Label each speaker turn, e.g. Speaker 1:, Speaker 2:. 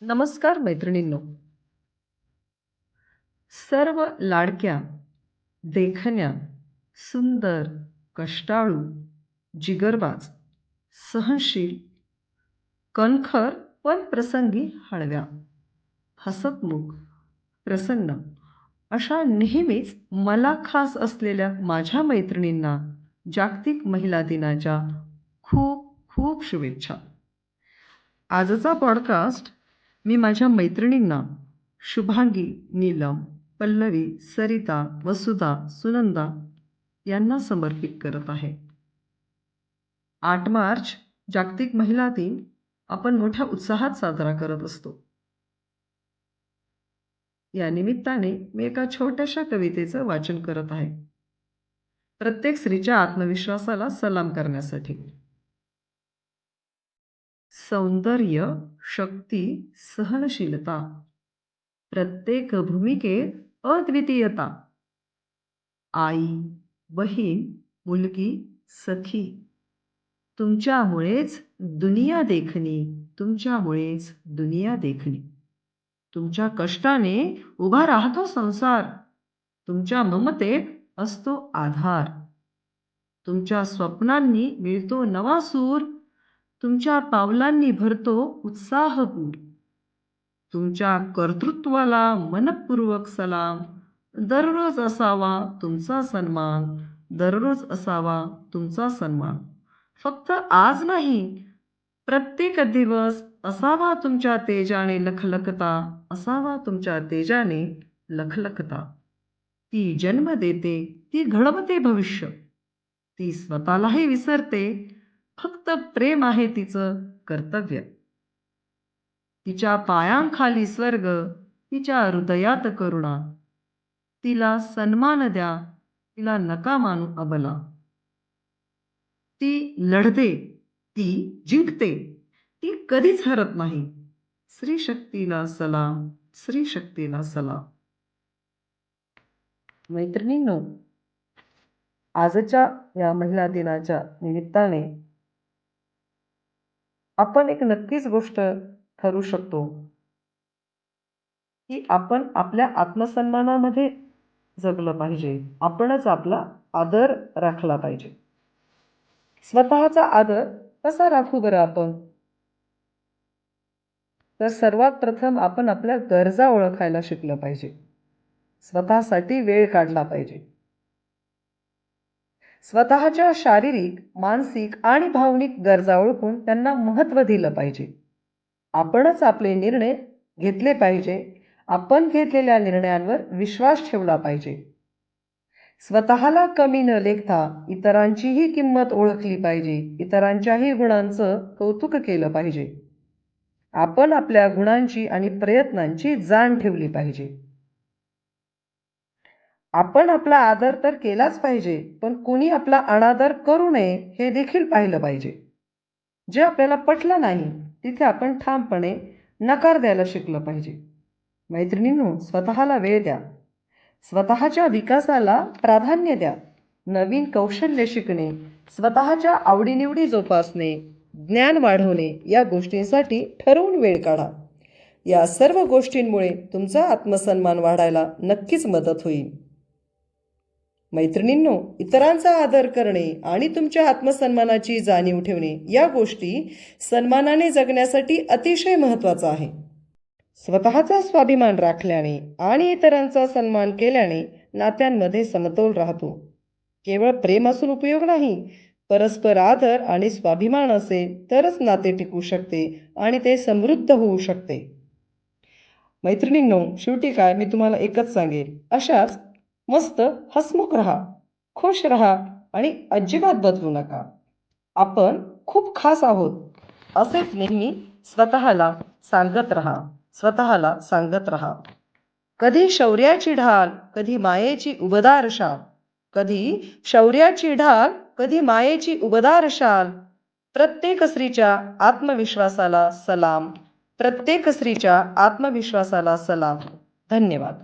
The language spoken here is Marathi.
Speaker 1: नमस्कार मैत्रिणींनो. सर्व लाडक्या देखण्या सुंदर कष्टाळू जिगरबाज सहनशील कणखर पण प्रसंगी हळव्या हसतमुख प्रसन्न अशा नेहमीच मला खास असलेल्या माझ्या मैत्रिणींना जागतिक महिला दिनाच्या खूप खूप शुभेच्छा. आजचा पॉडकास्ट मी माझ्या मैत्रिणींना शुभांगी नीलम पल्लवी सरिता वसुधा सुनंदा यांना समर्पित करत आहे. आठ मार्च जागतिक महिला दिन. आपण मोठ्या उत्साहात साजरा करत असतो. या निमित्ताने मी एका छोट्याशा कवितेचं वाचन करत आहे. प्रत्येक स्त्रीच्या आत्मविश्वासाला सलाम करण्यासाठी. सौंदर्य शक्ती सहनशीलता. प्रत्येक भूमिकेत अद्वितीयता. आई बहीण मुलगी सखी. तुमच्यामुळेच दुनिया देखणी तुमच्यामुळेच दुनिया देखणी. तुमच्या कष्टाने उभा राहतो संसार. तुमच्या ममतेत असतो आधार. तुमच्या स्वप्नांनी मिळतो नवा सूर. तुमच्या पावलांनी भरतो उत्साहपूर. तुमच्या कर्तृत्वाला मनपूर्वक सलाम. दररोज असावा तुमचा सन्मान. दररोज असावा तुमचा सन्मान. फक्त आज नाही प्रत्येक दिवस असावा तुमच्या तेजाने लखलखता असावा तुमच्या तेजाने लखलखता. ती जन्म देते ती घडवते भविष्य. ती स्वतःलाही विसरते फक्त प्रेम आहे तिचं कर्तव्य. तिच्या पायांखाली स्वर्ग तिच्या हृदयात करुणा. तिला सन्मान द्या तिला नका मानू अबला. ती लढते ती जिंकते ती कधीच हरत नाही. श्री शक्तीला सलाम श्री शक्तीला सलाम. मैत्रिणींनो आजच्या या महिला दिनाच्या निमित्ताने आपण एक नक्कीच गोष्ट ठरू शकतो. की आपण आपल्या आत्मसन्मानामध्ये जगलं पाहिजे. आपणच आपला आदर राखला पाहिजे. स्वतःचा आदर कसा राखू बरं आपण? तर सर्वात प्रथम आपण आपल्या गरजा ओळखायला शिकलं पाहिजे. स्वतःसाठी वेळ काढला पाहिजे. स्वतःच्या शारीरिक मानसिक आणि भावनिक गरजा ओळखून त्यांना महत्त्व दिलं पाहिजे. आपणच आपले निर्णय घेतले पाहिजे. आपण घेतलेल्या निर्णयांवर विश्वास ठेवला पाहिजे. स्वतःला कमी न लेखता इतरांचीही किंमत ओळखली पाहिजे. इतरांच्याही गुणांचं कौतुक केलं पाहिजे. आपण आपल्या गुणांची आणि प्रयत्नांची जाण ठेवली पाहिजे. आपण आपला आदर तर केलाच पाहिजे पण कुणी आपला अनादर करू नये हे देखील पाहिलं पाहिजे. जे आपल्याला पटलं नाही तिथे आपण ठामपणे नकार द्यायला शिकलं पाहिजे. मैत्रिणींनो स्वतःला वेळ द्या. स्वतःच्या विकासाला प्राधान्य द्या. नवीन कौशल्य शिकणे स्वतःच्या आवडीनिवडी जोपासणे ज्ञान वाढवणे या गोष्टींसाठी ठरवून वेळ काढा. या सर्व गोष्टींमुळे तुमचा आत्मसन्मान वाढायला नक्कीच मदत होईल. मैत्रिणींनो इतरांचा आदर करणे आणि तुमच्या आत्मसन्मानाची जाणीव ठेवणे या गोष्टी सन्मानाने जगण्यासाठी अतिशय महत्त्वाचं आहे. स्वतःचा स्वाभिमान राखल्याने आणि इतरांचा सन्मान केल्याने नात्यांमध्ये समतोल राहतो. केवळ प्रेम असून उपयोग नाही परस्पर आदर आणि स्वाभिमान असेल तरच नाते टिकू शकते आणि ते समृद्ध होऊ शकते. मैत्रिणींनो शेवटी काय मी तुम्हाला एकच सांगेन अशाच मस्त हसमुख राहा खुश राहा आणि अजिबात बदलू नका. आपण खूप खास आहोत असेच नेहमी स्वतःला सांगत राहा स्वतःला सांगत राहा. कधी शौर्याची ढाल कधी मायेची उबदार शाल कधी शौर्याची ढाल कधी मायेची उबदार शाल. प्रत्येक स्त्रीच्या आत्मविश्वासाला सलाम प्रत्येक स्त्रीच्या आत्मविश्वासाला सलाम. धन्यवाद.